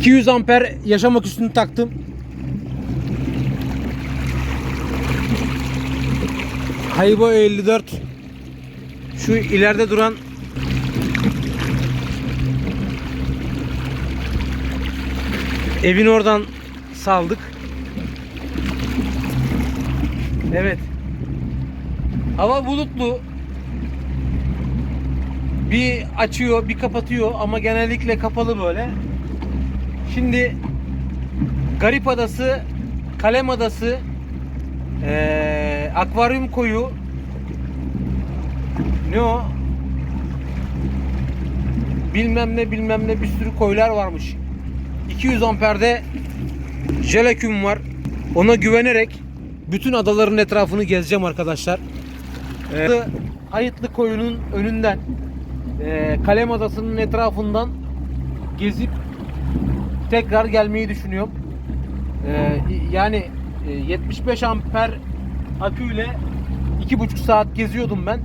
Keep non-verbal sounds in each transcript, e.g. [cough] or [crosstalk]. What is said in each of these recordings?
200 amper yaşamak üstünü taktım. Haybo 54 şu ileride duran evin oradan saldık. Evet. Hava bulutlu. Bir açıyor, bir kapatıyor ama genellikle kapalı böyle. Şimdi Garip Adası, Kalem Adası, eee, Akvaryum Koyu, ne o? Bilmem ne bilmem ne bir sürü koylar varmış. 200 amperde jeleküm var. Ona güvenerek bütün adaların etrafını gezeceğim arkadaşlar. Ee, Ayıtlı koyunun önünden e, Kalem Adası'nın etrafından gezip tekrar gelmeyi düşünüyorum. Ee, yani e, 75 amper aküyle 2,5 saat geziyordum ben.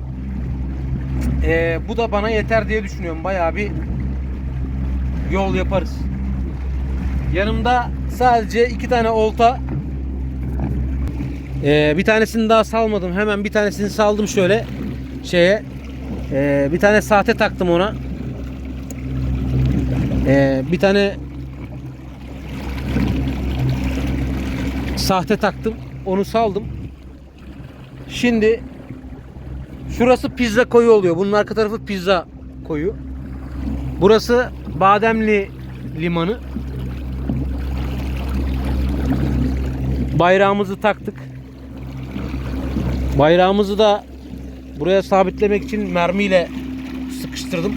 Ee, bu da bana yeter diye düşünüyorum. Bayağı bir yol yaparız. Yanımda sadece iki tane olta. Ee, bir tanesini daha salmadım. Hemen bir tanesini saldım şöyle şeye. Ee, bir tane sahte taktım ona. Ee, bir tane sahte taktım. Onu saldım. Şimdi şurası pizza koyu oluyor. Bunun arka tarafı pizza koyu. Burası Bademli limanı. Bayrağımızı taktık. Bayrağımızı da buraya sabitlemek için mermiyle sıkıştırdım.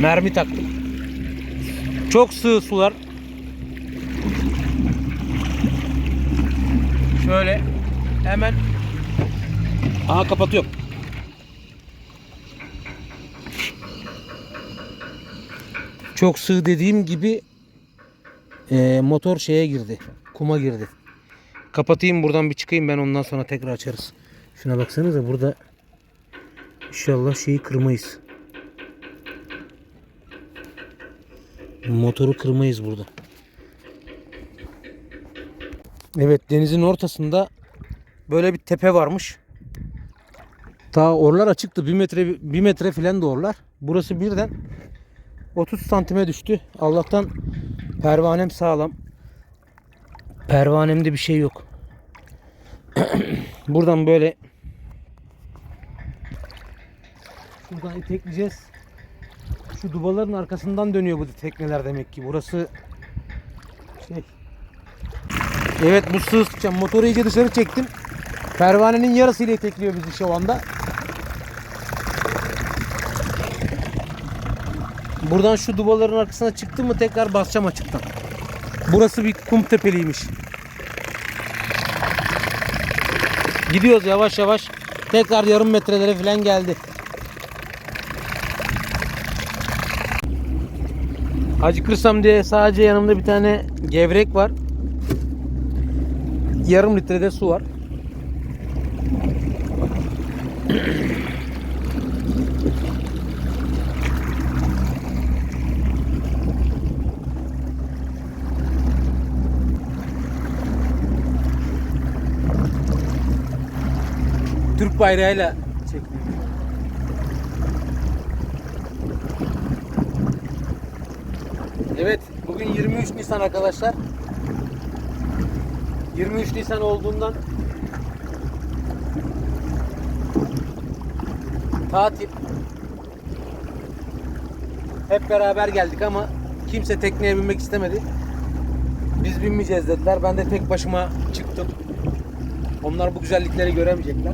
Mermi taktım. Çok sığ sular. Şöyle hemen Aha kapatıyorum. Çok sığ dediğim gibi e, motor şeye girdi. Kuma girdi. Kapatayım buradan bir çıkayım ben ondan sonra tekrar açarız. Şuna baksanıza burada inşallah şeyi kırmayız. Motoru kırmayız burada. Evet denizin ortasında böyle bir tepe varmış. Ta orlar açıktı. Bir metre bir metre filan da orlar. Burası birden 30 santime düştü. Allah'tan pervanem sağlam. Pervanemde bir şey yok. [clears throat] Buradan böyle şuradan itekleyeceğiz. Şu dubaların arkasından dönüyor bu tekneler demek ki. Burası şey. Evet bu sığ. Motoru iyice dışarı çektim. Pervanenin yarısıyla itekliyor bizi şu anda. Buradan şu dubaların arkasına çıktım mı tekrar basacağım açıktan. Burası bir kum tepeliymiş. Gidiyoruz yavaş yavaş. Tekrar yarım metrelere falan geldi. Acıkırsam diye sadece yanımda bir tane gevrek var. Yarım litrede su var. Türk bayrağıyla çekiliyor. Evet, bugün 23 Nisan arkadaşlar. 23 Nisan olduğundan tatil hep beraber geldik ama kimse tekneye binmek istemedi. Biz binmeyeceğiz dediler. Ben de tek başıma çıktım. Onlar bu güzellikleri göremeyecekler.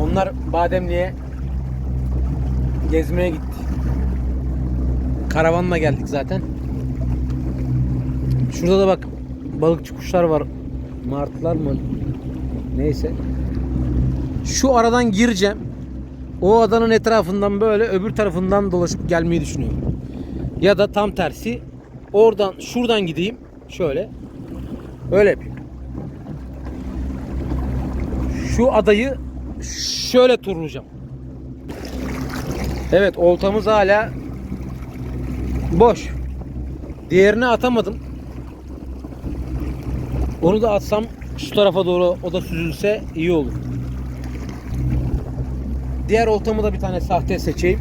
Onlar Bademli'ye gezmeye gitti. Karavanla geldik zaten. Şurada da bak balıkçı kuşlar var. Martılar mı? Neyse. Şu aradan gireceğim. O adanın etrafından böyle öbür tarafından dolaşıp gelmeyi düşünüyorum. Ya da tam tersi oradan şuradan gideyim. Şöyle. Öyle yapayım. Şu adayı şöyle turlayacağım. Evet oltamız hala Boş. Diğerini atamadım. Onu da atsam şu tarafa doğru o da süzülse iyi olur. Diğer oltamı da bir tane sahte seçeyim.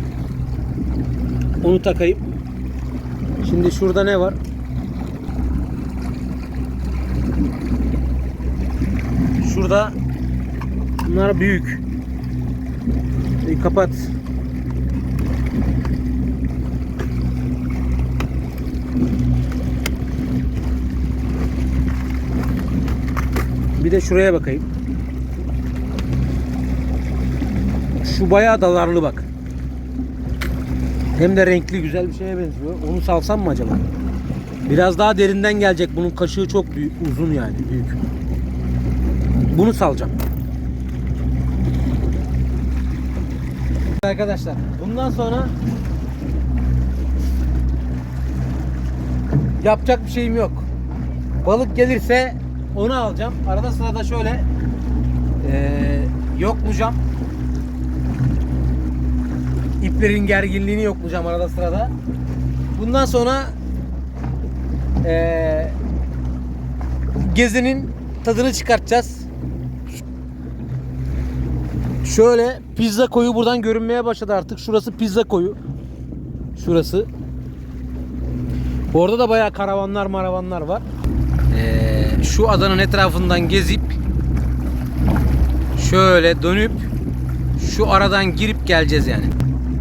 Onu takayım. Şimdi şurada ne var? Şurada bunlar büyük. Bir kapat. De şuraya bakayım. Şu bayağı dalarlı bak. Hem de renkli güzel bir şeye benziyor. Onu salsam mı acaba? Biraz daha derinden gelecek. Bunun kaşığı çok büyük, uzun yani büyük. Bunu salacağım. Arkadaşlar bundan sonra yapacak bir şeyim yok. Balık gelirse onu alacağım. Arada sırada şöyle eee yoklayacağım. İplerin gerginliğini yoklayacağım arada sırada. Bundan sonra eee gezinin tadını çıkartacağız. Şöyle pizza koyu buradan görünmeye başladı artık. Şurası pizza koyu. Şurası. Orada da bayağı karavanlar maravanlar var. Ee, şu adanın etrafından gezip şöyle dönüp şu aradan girip geleceğiz yani.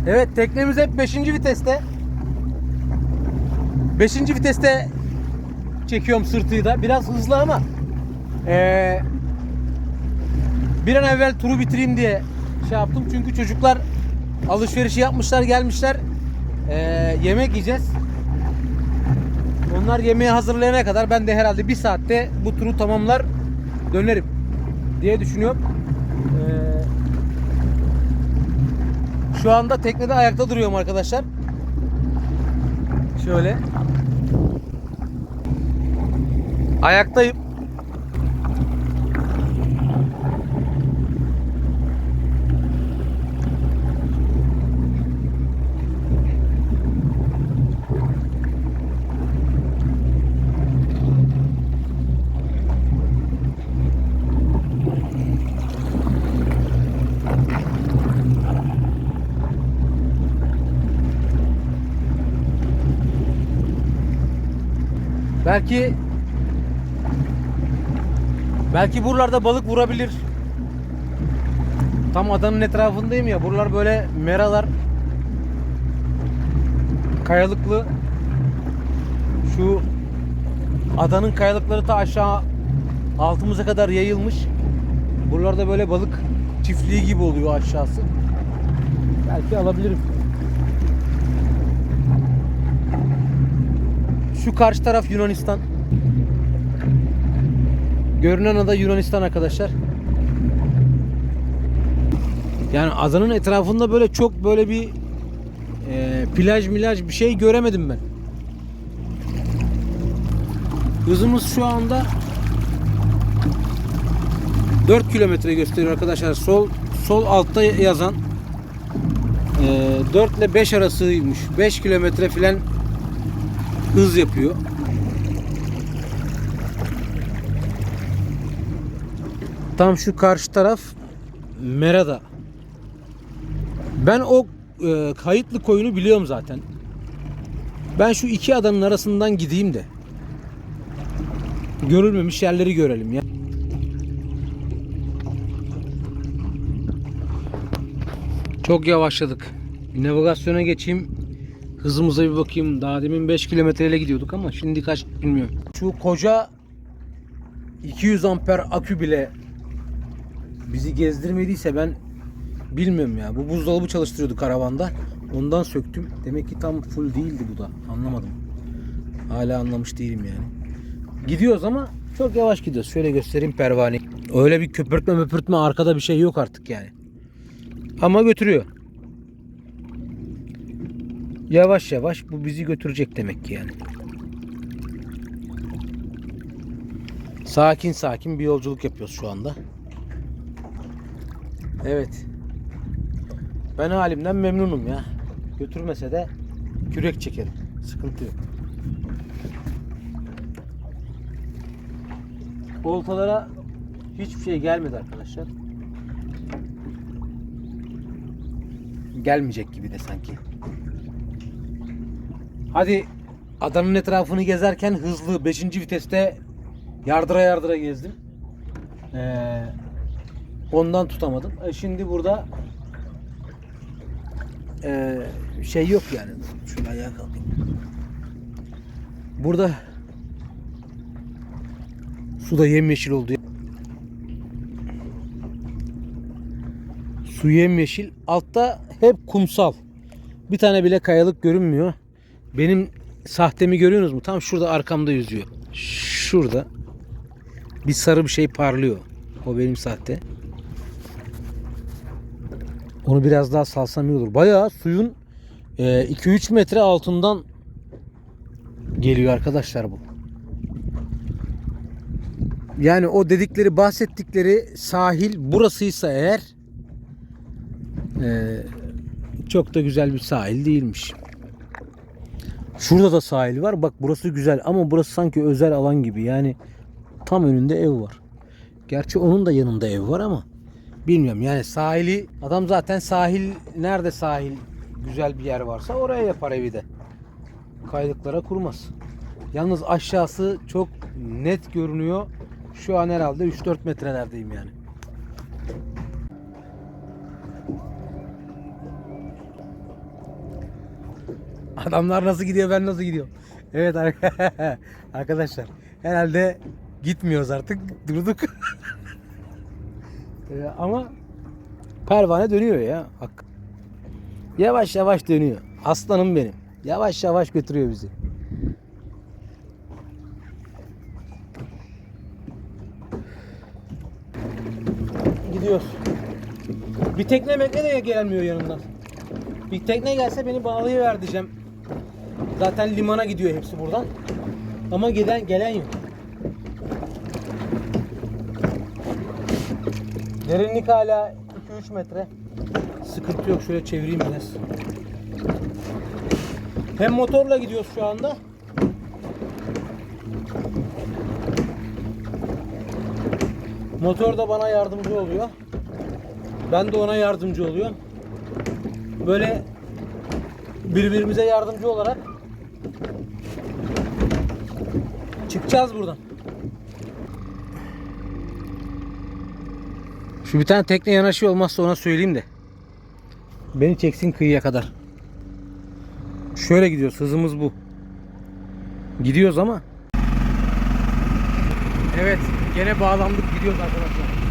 Evet teknemiz hep 5. viteste. 5. viteste çekiyorum sırtıyı da. Biraz hızlı ama ee, bir an evvel turu bitireyim diye şey yaptım. Çünkü çocuklar alışverişi yapmışlar gelmişler. Ee, yemek yiyeceğiz. Onlar yemeği hazırlayana kadar ben de herhalde bir saatte bu turu tamamlar dönerim diye düşünüyorum. Ee, şu anda teknede ayakta duruyorum arkadaşlar. Şöyle. Ayaktayım. Belki belki buralarda balık vurabilir. Tam adanın etrafındayım ya. Buralar böyle meralar kayalıklı. Şu adanın kayalıkları ta aşağı altımıza kadar yayılmış. Buralarda böyle balık çiftliği gibi oluyor aşağısı. Belki alabilirim. Şu karşı taraf Yunanistan. Görünen ada Yunanistan arkadaşlar. Yani adanın etrafında böyle çok böyle bir e, plaj milaj bir şey göremedim ben. Hızımız şu anda 4 kilometre gösteriyor arkadaşlar. Sol sol altta yazan e, 4 ile 5 arasıymış. 5 kilometre filan hız yapıyor. Tam şu karşı taraf Merada. Ben o e, kayıtlı koyunu biliyorum zaten. Ben şu iki adanın arasından gideyim de görülmemiş yerleri görelim ya. Çok yavaşladık. Navigasyona geçeyim. Hızımıza bir bakayım. Daha demin 5 kilometreyle gidiyorduk ama şimdi kaç bilmiyorum. Şu koca 200 amper akü bile bizi gezdirmediyse ben bilmiyorum ya. Bu buzdolabı çalıştırıyordu karavanda. Ondan söktüm. Demek ki tam full değildi bu da. Anlamadım. Hala anlamış değilim yani. Gidiyoruz ama çok yavaş gidiyoruz. Şöyle göstereyim pervane. Öyle bir köpürtme möpürtme arkada bir şey yok artık yani. Ama götürüyor. Yavaş yavaş bu bizi götürecek demek ki yani. Sakin sakin bir yolculuk yapıyoruz şu anda. Evet. Ben halimden memnunum ya. Götürmese de kürek çekerim. Sıkıntı yok. Oltalara hiçbir şey gelmedi arkadaşlar. Gelmeyecek gibi de sanki. Hadi adanın etrafını gezerken hızlı 5. viteste yardıra yardıra gezdim. Ee, ondan tutamadım. E şimdi burada ee, şey yok yani. Şöyle ayağa kalkayım. Burada su da yemyeşil oldu. Su yemyeşil. Altta hep kumsal. Bir tane bile kayalık görünmüyor. Benim sahtemi görüyorsunuz mu? Tam şurada arkamda yüzüyor. Şurada bir sarı bir şey parlıyor. O benim sahte. Onu biraz daha salsam iyi olur. Bayağı suyun e, 2-3 metre altından geliyor arkadaşlar bu. Yani o dedikleri bahsettikleri sahil burasıysa eğer e, çok da güzel bir sahil değilmiş. Şurada da sahil var. Bak burası güzel ama burası sanki özel alan gibi. Yani tam önünde ev var. Gerçi onun da yanında ev var ama bilmiyorum. Yani sahili adam zaten sahil nerede sahil güzel bir yer varsa oraya yapar evi de. Kaydıklara kurmaz. Yalnız aşağısı çok net görünüyor. Şu an herhalde 3-4 metrelerdeyim yani. Adamlar nasıl gidiyor ben nasıl gidiyorum. Evet ar- [laughs] arkadaşlar herhalde gitmiyoruz artık durduk. [laughs] Ee, ama pervane dönüyor ya. Hak. Yavaş yavaş dönüyor. Aslanım benim. Yavaş yavaş götürüyor bizi. Gidiyoruz. Bir tekne mekne de gelmiyor yanımdan. Bir tekne gelse beni bağlayıver diyeceğim. Zaten limana gidiyor hepsi buradan. Ama giden gelen yok. Derinlik hala 2-3 metre. Sıkıntı yok. Şöyle çevireyim biraz. Hem motorla gidiyoruz şu anda. Motor da bana yardımcı oluyor. Ben de ona yardımcı oluyorum. Böyle birbirimize yardımcı olarak çıkacağız buradan. Şu bir tane tekne yanaşıyor olmazsa ona söyleyeyim de. Beni çeksin kıyıya kadar. Şöyle gidiyoruz. Hızımız bu. Gidiyoruz ama. Evet. Gene bağlandık gidiyoruz arkadaşlar.